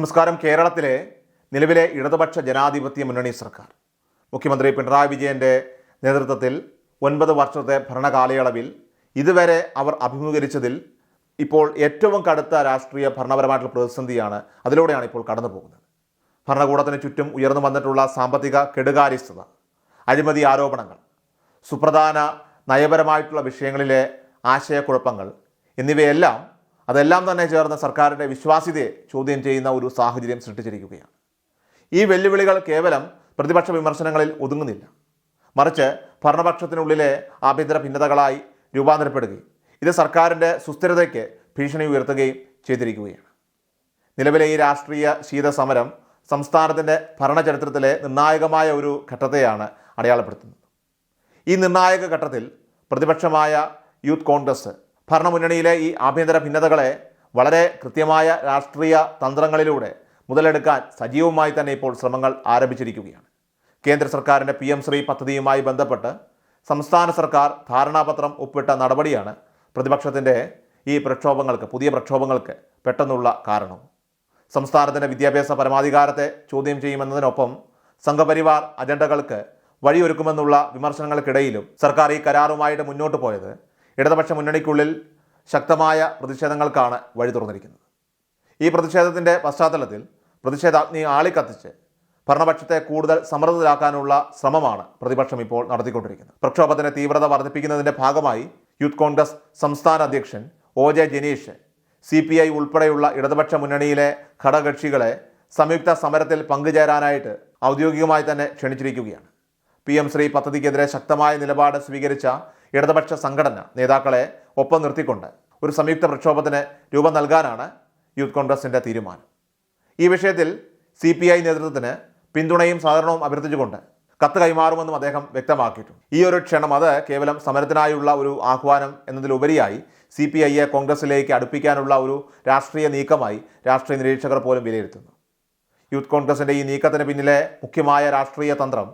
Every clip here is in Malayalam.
നമസ്കാരം. കേരളത്തിലെ നിലവിലെ ഇടതുപക്ഷ ജനാധിപത്യ മുന്നണി സർക്കാർ. മുഖ്യമന്ത്രി പിണറായി വിജയന്റെ നേതൃത്വത്തിൽ ഒൻപത് വർഷത്തെ ഭരണകാലയളവിൽ ഇതുവരെ അവർ അഭിമുഖീകരിച്ചതിൽ ഇപ്പോൾ ഏറ്റവും കടുത്ത രാഷ്ട്രീയ ഭരണപരമായിട്ടുള്ള പ്രതിസന്ധിയാണ് അതിലൂടെയാണ് ഇപ്പോൾ കടന്നു പോകുന്നത് ഭരണകൂടത്തിന് ചുറ്റും ഉയർന്നു വന്നിട്ടുള്ള സാമ്പത്തിക കെടുകാര്യസ്ഥത അഴിമതി ആരോപണങ്ങൾ സുപ്രധാന നയപരമായിട്ടുള്ള വിഷയങ്ങളിലെ ആശയക്കുഴപ്പങ്ങൾ എന്നിവയെല്ലാം അതെല്ലാം തന്നെ ചേർന്ന് സർക്കാരിന്റെ വിശ്വാസ്യതയെ ചോദ്യം ചെയ്യുന്ന ഒരു സാഹചര്യം സൃഷ്ടിച്ചിരിക്കുകയാണ്. ഈ വെല്ലുവിളികൾ കേവലം പ്രതിപക്ഷ വിമർശനങ്ങളിൽ ഒതുങ്ങുന്നില്ല. മറിച്ച് ഭരണപക്ഷത്തിനുള്ളിലെ ആഭ്യന്തര ഭിന്നതകളായി രൂപാന്തരപ്പെടുകയും ഇത് സർക്കാരിന്റെ സുസ്ഥിരതയ്ക്ക് ഭീഷണി ഉയർത്തുകയും ചെയ്തിരിക്കുകയാണ്. നിലവിലെ ഈ രാഷ്ട്രീയ ശീതസമരം സംസ്ഥാനത്തിന്റെ ഭരണചരിത്രത്തിലെ നിർണായകമായ ഒരു ഘട്ടത്തെയാണ് അടയാളപ്പെടുത്തുന്നത്. ഈ നിർണായക ഘട്ടത്തിൽ പ്രതിപക്ഷമായ യൂത്ത് കോൺഗ്രസ് ഭരണമുന്നണിയിലെ ഈ ആഭ്യന്തര ഭിന്നതകളെ വളരെ കൃത്യമായ രാഷ്ട്രീയ തന്ത്രങ്ങളിലൂടെ മുതലെടുക്കാൻ സജീവമായി തന്നെ ഇപ്പോൾ ശ്രമങ്ങൾ ആരംഭിച്ചിരിക്കുകയാണ്. കേന്ദ്ര സർക്കാരിന്റെ പി എം ശ്രീ പദ്ധതിയുമായി ബന്ധപ്പെട്ട് സംസ്ഥാന സർക്കാർ ധാരണാപത്രം ഒപ്പിട്ട നടപടിയാണ് പ്രതിപക്ഷത്തിന്റെ ഈ പ്രക്ഷോഭങ്ങൾക്ക് പുതിയ പ്രക്ഷോഭങ്ങൾക്ക് പെട്ടെന്നുള്ള കാരണം. സംസ്ഥാനത്തിന്റെ വിദ്യാഭ്യാസ പരമാധികാരത്തെ ചോദ്യം ചെയ്യുമെന്നതിനൊപ്പം സംഘപരിവാർ അജണ്ടകൾക്ക് വഴിയൊരുക്കുമെന്നുള്ള വിമർശനങ്ങൾക്കിടയിലും സർക്കാർ ഈ കരാറുമായിട്ട് മുന്നോട്ട് പോയത് ഇടതുപക്ഷ മുന്നണിക്കുള്ളിൽ ശക്തമായ പ്രതിഷേധങ്ങൾക്കാണ് വഴി തുറന്നിരിക്കുന്നത്. ഈ പ്രതിഷേധത്തിന്റെ പശ്ചാത്തലത്തിൽ പ്രതിഷേധാഗ്നി ആളിക്കത്തിച്ച് ഭരണപക്ഷത്തെ കൂടുതൽ സമ്മർദ്ദത്തിലാക്കാനുള്ള ശ്രമമാണ് പ്രതിപക്ഷം ഇപ്പോൾ നടത്തിക്കൊണ്ടിരിക്കുന്നത്. പ്രക്ഷോഭത്തിന്റെ തീവ്രത വർദ്ധിപ്പിക്കുന്നതിന്റെ ഭാഗമായി യൂത്ത് കോൺഗ്രസ് സംസ്ഥാന അധ്യക്ഷൻ O J Janeesh C P I ഉൾപ്പെടെയുള്ള ഇടതുപക്ഷ മുന്നണിയിലെ ഘടകകക്ഷികളെ സംയുക്ത സമരത്തിൽ പങ്കുചേരാനായിട്ട് ഔദ്യോഗികമായി തന്നെ ക്ഷണിച്ചിരിക്കുകയാണ്. പി എം ശ്രീ പദ്ധതിക്കെതിരെ ശക്തമായ നിലപാട് സ്വീകരിച്ച ഇടതുപക്ഷ സംഘടന നേതാക്കളെ ഒപ്പം നിർത്തിക്കൊണ്ട് ഒരു സംയുക്ത പ്രക്ഷോഭത്തിന് രൂപം നൽകാനാണ് യൂത്ത് കോൺഗ്രസിന്റെ തീരുമാനം. ഈ വിഷയത്തിൽ സി പി ഐ നേതൃത്വത്തിന് പിന്തുണയും സഹകരണവും അഭ്യർത്ഥിച്ചുകൊണ്ട് കത്ത് കൈമാറുമെന്നും അദ്ദേഹം വ്യക്തമാക്കിയിട്ടുണ്ട്. ഈ ഒരു ക്ഷണം അത് കേവലം സമരത്തിനായുള്ള ഒരു ആഹ്വാനം എന്നതിലുപരിയായി സി പി ഐയെ കോൺഗ്രസിലേക്ക് അടുപ്പിക്കാനുള്ള ഒരു രാഷ്ട്രീയ നീക്കമായി രാഷ്ട്രീയ നിരീക്ഷകർ പോലും വിലയിരുത്തുന്നു. യൂത്ത് കോൺഗ്രസിന്റെ ഈ നീക്കത്തിന് പിന്നിലെ മുഖ്യമായ രാഷ്ട്രീയ തന്ത്രം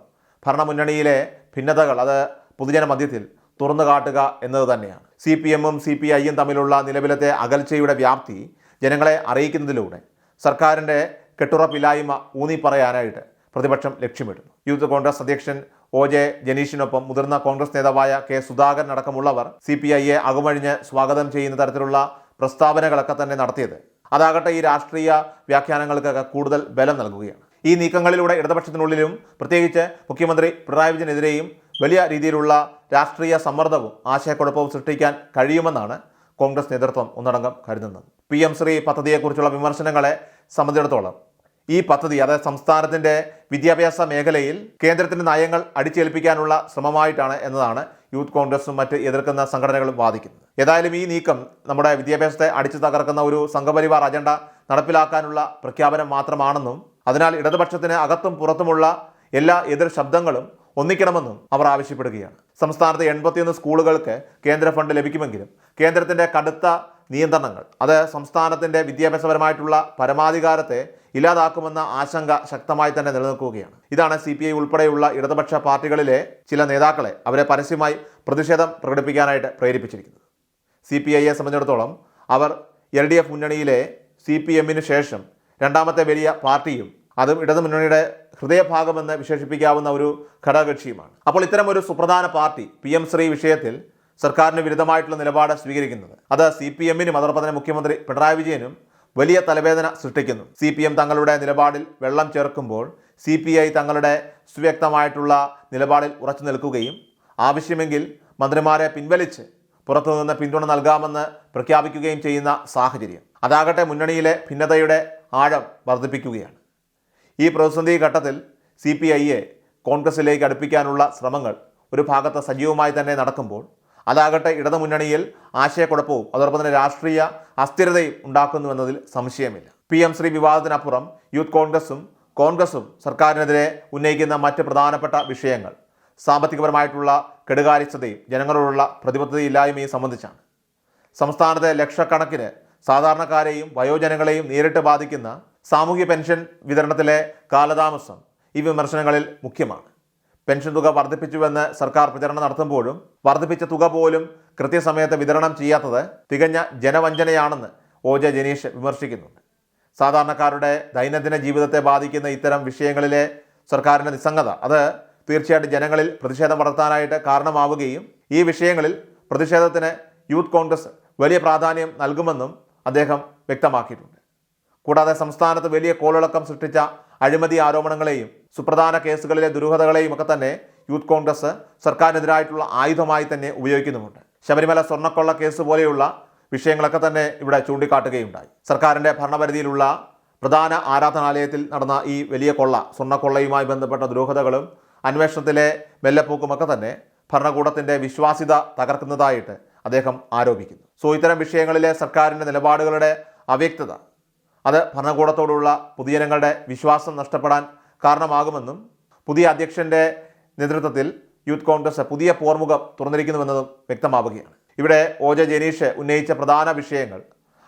ഭരണമുന്നണിയിലെ ഭിന്നതകൾ അത് പൊതുജന മധ്യത്തിൽ തുറന്നു കാട്ടുക എന്നത് തന്നെയാണ്. സി പി എമ്മും സി പി ഐയും തമ്മിലുള്ള നിലവിലത്തെ അകൽച്ചയുടെ വ്യാപ്തി ജനങ്ങളെ അറിയിക്കുന്നതിലൂടെ സർക്കാരിന്റെ കെട്ടുറപ്പില്ലായ്മ ഊന്നി പറയാനായിട്ട് പ്രതിപക്ഷം ലക്ഷ്യമിടുന്നു. യൂത്ത് കോൺഗ്രസ് അധ്യക്ഷൻ ഒ ജെ ജനീഷിനൊപ്പം മുതിർന്ന കോൺഗ്രസ് നേതാവായ കെ സുധാകരൻ അടക്കമുള്ളവർ സി പി ഐയെ അകമഴിഞ്ഞ് സ്വാഗതം ചെയ്യുന്ന തരത്തിലുള്ള പ്രസ്താവനകളൊക്കെ തന്നെ നടത്തിയത് അതാകട്ടെ ഈ രാഷ്ട്രീയ വ്യാഖ്യാനങ്ങൾക്കൊക്കെ കൂടുതൽ ബലം നൽകുകയാണ്. ഈ നീക്കങ്ങളിലൂടെ ഇടതുപക്ഷത്തിനുള്ളിലും പ്രത്യേകിച്ച് മുഖ്യമന്ത്രി പിണറായി വിജയനെതിരെയും വലിയ രീതിയിലുള്ള രാഷ്ട്രീയ സമ്മർദ്ദവും ആശയക്കുഴപ്പവും സൃഷ്ടിക്കാൻ കഴിയുമെന്നാണ് കോൺഗ്രസ് നേതൃത്വം ഒന്നടങ്കം കരുതുന്നത്. പി എം ശ്രീ പദ്ധതിയെക്കുറിച്ചുള്ള വിമർശനങ്ങളെ സംബന്ധിച്ചിടത്തോളം ഈ പദ്ധതി അതായത് സംസ്ഥാനത്തിന്റെ വിദ്യാഭ്യാസ മേഖലയിൽ കേന്ദ്രത്തിന്റെ നയങ്ങൾ അടിച്ചേൽപ്പിക്കാനുള്ള ശ്രമമായിട്ടാണ് എന്നതാണ് യൂത്ത് കോൺഗ്രസും മറ്റ് എതിർക്കുന്ന സംഘടനകളും വാദിക്കുന്നത്. ഏതായാലും ഈ നീക്കം നമ്മുടെ വിദ്യാഭ്യാസത്തെ അടിച്ചു തകർക്കുന്ന ഒരു സംഘപരിവാർ അജണ്ട നടപ്പിലാക്കാനുള്ള പ്രഖ്യാപനം മാത്രമാണെന്നും അതിനാൽ ഇടതുപക്ഷത്തിന് അകത്തും പുറത്തുമുള്ള എല്ലാ എതിർ ശബ്ദങ്ങളും ഒന്നിക്കണമെന്നും അവർ ആവശ്യപ്പെടുകയാണ്. സംസ്ഥാനത്ത് എൺപത്തിയൊന്ന് സ്കൂളുകൾക്ക് കേന്ദ്ര ഫണ്ട് ലഭിക്കുമെങ്കിലും കേന്ദ്രത്തിന്റെ കടുത്ത നിയന്ത്രണങ്ങൾ അത് സംസ്ഥാനത്തിന്റെ വിദ്യാഭ്യാസപരമായിട്ടുള്ള പരമാധികാരത്തെ ഇല്ലാതാക്കുമെന്ന ആശങ്ക ശക്തമായി തന്നെ നിലനിൽക്കുകയാണ്. ഇതാണ് സി ഉൾപ്പെടെയുള്ള ഇടതുപക്ഷ പാർട്ടികളിലെ ചില നേതാക്കളെ അവരെ പരസ്യമായി പ്രതിഷേധം പ്രകടിപ്പിക്കാനായിട്ട് പ്രേരിപ്പിച്ചിരിക്കുന്നത്. സി പി ഐയെ സംബന്ധിച്ചിടത്തോളം അവർ എൽ ഡി എഫ് മുന്നണിയിലെ സി പി എമ്മിന് ശേഷം രണ്ടാമത്തെ വലിയ പാർട്ടിയും അതും ഇടതു മുന്നണിയുടെ ഹൃദയഭാഗമെന്ന് വിശേഷിപ്പിക്കാവുന്ന ഒരു ഘടകകക്ഷിയുമാണ്. അപ്പോൾ ഇത്തരം ഒരു സുപ്രധാന പാർട്ടി പി എം ശ്രീ വിഷയത്തിൽ സർക്കാരിന് വിരുദ്ധമായിട്ടുള്ള നിലപാട് സ്വീകരിക്കുന്നത്. അത് സി പി എമ്മിനും അതോടൊപ്പം തന്നെ മുഖ്യമന്ത്രി പിണറായി വിജയനും വലിയ തലവേദന സൃഷ്ടിക്കുന്നു. സി പി എം തങ്ങളുടെ നിലപാടിൽ വെള്ളം ചേർക്കുമ്പോൾ സി പി ഐ തങ്ങളുടെ സുവ്യക്തമായിട്ടുള്ള നിലപാടിൽ ഉറച്ചു നിൽക്കുകയും ആവശ്യമെങ്കിൽ മന്ത്രിമാരെ പിൻവലിച്ച് പുറത്തുനിന്ന് പിന്തുണ നൽകാമെന്ന് പ്രഖ്യാപിക്കുകയും ചെയ്യുന്ന സാഹചര്യം. അതാകട്ടെ മുന്നണിയിലെ ഭിന്നതയുടെ ആഴം വർദ്ധിപ്പിക്കുകയാണ്. ഈ പ്രതിസന്ധി ഘട്ടത്തിൽ സി പി ഐയെ കോൺഗ്രസിലേക്ക് അടുപ്പിക്കാനുള്ള ശ്രമങ്ങൾ ഒരു ഭാഗത്ത് സജീവമായി തന്നെ നടക്കുമ്പോൾ അതാകട്ടെ ഇടതു ഇടതുമുന്നണിയിൽ ആശയക്കുഴപ്പവും അതോടൊപ്പം തന്നെ രാഷ്ട്രീയ അസ്ഥിരതയും ഉണ്ടാക്കുന്നുവെന്നതിൽ സംശയമില്ല. പി എം ശ്രീ വിവാദത്തിനപ്പുറം യൂത്ത് കോൺഗ്രസും കോൺഗ്രസും സർക്കാരിനെതിരെ ഉന്നയിക്കുന്ന മറ്റ് പ്രധാനപ്പെട്ട വിഷയങ്ങൾ സാമ്പത്തികപരമായിട്ടുള്ള കെടുകാര്യസ്ഥതയും ജനങ്ങളോടുള്ള പ്രതിബദ്ധതയില്ലായ്മയും സംബന്ധിച്ചാണ്. സംസ്ഥാനത്തെ ലക്ഷക്കണക്കിന് സാധാരണക്കാരെയും വയോജനങ്ങളെയും നേരിട്ട് ബാധിക്കുന്ന സാമൂഹ്യ പെൻഷൻ വിതരണത്തിലെ കാലതാമസം ഈ വിമർശനങ്ങളിൽ മുഖ്യമാണ്. പെൻഷൻ തുക വർദ്ധിപ്പിച്ചുവെന്ന് സർക്കാർ പ്രചരണം നടത്തുമ്പോഴും വർദ്ധിപ്പിച്ച തുക പോലും കൃത്യസമയത്ത് വിതരണം ചെയ്യാത്തത് തികഞ്ഞ ജനവഞ്ചനയാണെന്ന് ഒ ജെ ജനീഷ് വിമർശിക്കുന്നുണ്ട്. സാധാരണക്കാരുടെ ദൈനംദിന ജീവിതത്തെ ബാധിക്കുന്ന ഇത്തരം വിഷയങ്ങളിലെ സർക്കാരിന്റെ നിസ്സംഗത അത് തീർച്ചയായിട്ടും ജനങ്ങളിൽ പ്രതിഷേധം വളർത്താനായിട്ട് കാരണമാവുകയും ഈ വിഷയങ്ങളിൽ പ്രതിഷേധത്തിന് യൂത്ത് കോൺഗ്രസ് വലിയ പ്രാധാന്യം നൽകുമെന്നും അദ്ദേഹം വ്യക്തമാക്കിയിട്ടുണ്ട്. കൂടാതെ സംസ്ഥാനത്ത് വലിയ കോളിളക്കം സൃഷ്ടിച്ച അഴിമതി ആരോപണങ്ങളെയും സുപ്രധാന കേസുകളിലെ ദുരൂഹതകളെയും ഒക്കെ തന്നെ യൂത്ത് കോൺഗ്രസ് സർക്കാരിനെതിരായിട്ടുള്ള ആയുധമായി തന്നെ ഉപയോഗിക്കുന്നുമുണ്ട്. ശബരിമല സ്വർണക്കൊള്ള കേസ് പോലെയുള്ള വിഷയങ്ങളൊക്കെ തന്നെ ഇവിടെ ചൂണ്ടിക്കാട്ടുകയുണ്ടായി. സർക്കാരിന്റെ ഭരണപരിധിയിലുള്ള പ്രധാന ആരാധനാലയത്തിൽ നടന്ന ഈ വലിയ കൊള്ള സ്വർണക്കൊള്ളയുമായി ബന്ധപ്പെട്ട ദുരൂഹതകളും അന്വേഷണത്തിലെ മെല്ലപ്പൂക്കുമൊക്കെ തന്നെ ഭരണകൂടത്തിന്റെ വിശ്വാസ്യത തകർക്കുന്നതായിട്ട് അദ്ദേഹം ആരോപിക്കുന്നു. സോ ഇത്തരം വിഷയങ്ങളിലെ സർക്കാരിന്റെ നിലപാടുകളുടെ അവ്യക്തത അത് ഭരണകൂടത്തോടുള്ള പൊതുജനങ്ങളുടെ വിശ്വാസം നഷ്ടപ്പെടാൻ കാരണമാകുമെന്നും പുതിയ അധ്യക്ഷന്റെ നേതൃത്വത്തിൽ യൂത്ത് കോൺഗ്രസ് പുതിയ പോർമുഖം തുറന്നിരിക്കുന്നുവെന്നതും വ്യക്തമാവുകയാണ്. ഇവിടെ ഒ ജെ ജനീഷ് ഉന്നയിച്ച പ്രധാന വിഷയങ്ങൾ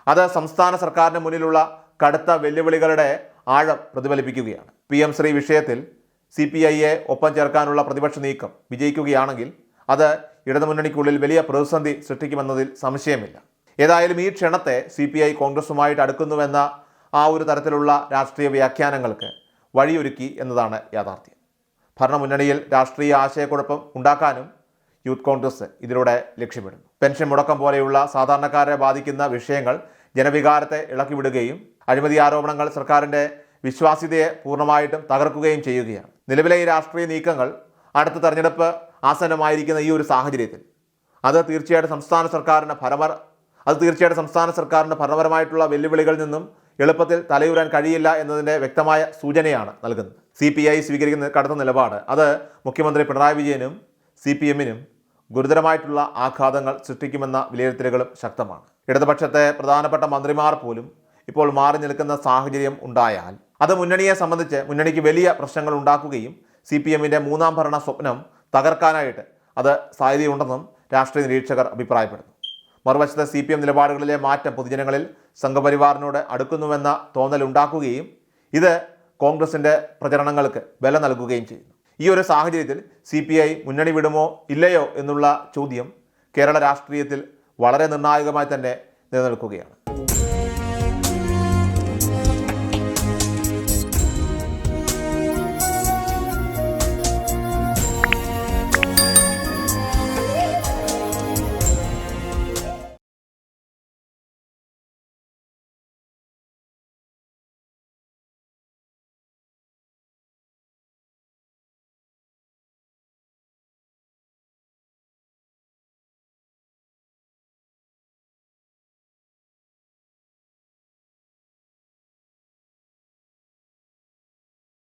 അത് സംസ്ഥാന സർക്കാരിന് മുന്നിലുള്ള കടുത്ത വെല്ലുവിളികളുടെ ആഴം പ്രതിഫലിപ്പിക്കുകയാണ്. പി എം ശ്രീ വിഷയത്തിൽ സി പി ഐയെ ഒപ്പം ചേർക്കാനുള്ള പ്രതിപക്ഷ നീക്കം വിജയിക്കുകയാണെങ്കിൽ അത് ഇടതുമുന്നണിക്കുള്ളിൽ വലിയ പ്രതിസന്ധി സൃഷ്ടിക്കുമെന്നതിൽ സംശയമില്ല. ഏതായാലും ഈ ക്ഷണത്തെ സി പി ഐ കോൺഗ്രസുമായിട്ട് അടുക്കുന്നുവെന്ന ആ ഒരു തരത്തിലുള്ള രാഷ്ട്രീയ വ്യാഖ്യാനങ്ങൾക്ക് വഴിയൊരുക്കി എന്നതാണ് യാഥാർത്ഥ്യം. ഭരണമുന്നണിയിൽ രാഷ്ട്രീയ ആശയക്കുഴപ്പം ഉണ്ടാക്കാനും യൂത്ത് കോൺഗ്രസ് ഇതിലൂടെ ലക്ഷ്യമിടുന്നു. പെൻഷൻ മുടക്കം പോലെയുള്ള സാധാരണക്കാരെ ബാധിക്കുന്ന വിഷയങ്ങൾ ജനവികാരത്തെ ഇളക്കിവിടുകയും അഴിമതി ആരോപണങ്ങൾ സർക്കാരിന്റെ വിശ്വാസ്യതയെ പൂർണമായിട്ടും തകർക്കുകയും ചെയ്യുകയാണ്. നിലവിലെ ഈ രാഷ്ട്രീയ നീക്കങ്ങൾ അടുത്ത തെരഞ്ഞെടുപ്പ് ആസന്നമായിരിക്കുന്ന ഈ ഒരു സാഹചര്യത്തിൽ അത് തീർച്ചയായിട്ടും സംസ്ഥാന സർക്കാരിന്റെ ഭരമർ അത് തീർച്ചയായിട്ടും സംസ്ഥാന സർക്കാരിന്റെ ഭരണപരമായിട്ടുള്ള വെല്ലുവിളികളിൽ നിന്നും എളുപ്പത്തിൽ തലയുരാൻ കഴിയില്ല എന്നതിന്റെ വ്യക്തമായ സൂചനയാണ് നൽകുന്നത്. സി പി ഐ സ്വീകരിക്കുന്ന കടുത്ത നിലപാട്. അത് മുഖ്യമന്ത്രി പിണറായി വിജയനും സി പി എമ്മിനും ഗുരുതരമായിട്ടുള്ള ആഘാതങ്ങൾ സൃഷ്ടിക്കുമെന്ന വിലയിരുത്തലുകളും ശക്തമാണ്. ഇടതുപക്ഷത്തെ പ്രധാനപ്പെട്ട മന്ത്രിമാർ പോലും ഇപ്പോൾ മാറി നിൽക്കുന്ന സാഹചര്യം ഉണ്ടായാൽ അത് മുന്നണിയെ സംബന്ധിച്ച് മുന്നണിക്ക് വലിയ പ്രശ്നങ്ങൾ ഉണ്ടാക്കുകയും സി പി എമ്മിന്റെ മൂന്നാം ഭരണ സ്വപ്നം തകർക്കാനായിട്ട് അത് സാധ്യതയുണ്ടെന്നും രാഷ്ട്രീയ നിരീക്ഷകർ അഭിപ്രായപ്പെടുന്നു. മറുവശത്ത് സി പി എം നിലപാടുകളിലെ മാറ്റം പൊതുജനങ്ങളിൽ സംഘപരിവാറിനോട് അടുക്കുന്നുവെന്ന തോന്നലുണ്ടാക്കുകയും ഇത് കോൺഗ്രസിന്റെ പ്രചരണങ്ങൾക്ക് ബലം നൽകുകയും ചെയ്യുന്നു. ഈ ഒരു സാഹചര്യത്തിൽ സി പി ഐ മുന്നണി വിടുമോ ഇല്ലയോ എന്നുള്ള ചോദ്യം കേരള രാഷ്ട്രീയത്തിൽ വളരെ നിർണായകമായി തന്നെ നിലനിൽക്കുകയാണ്.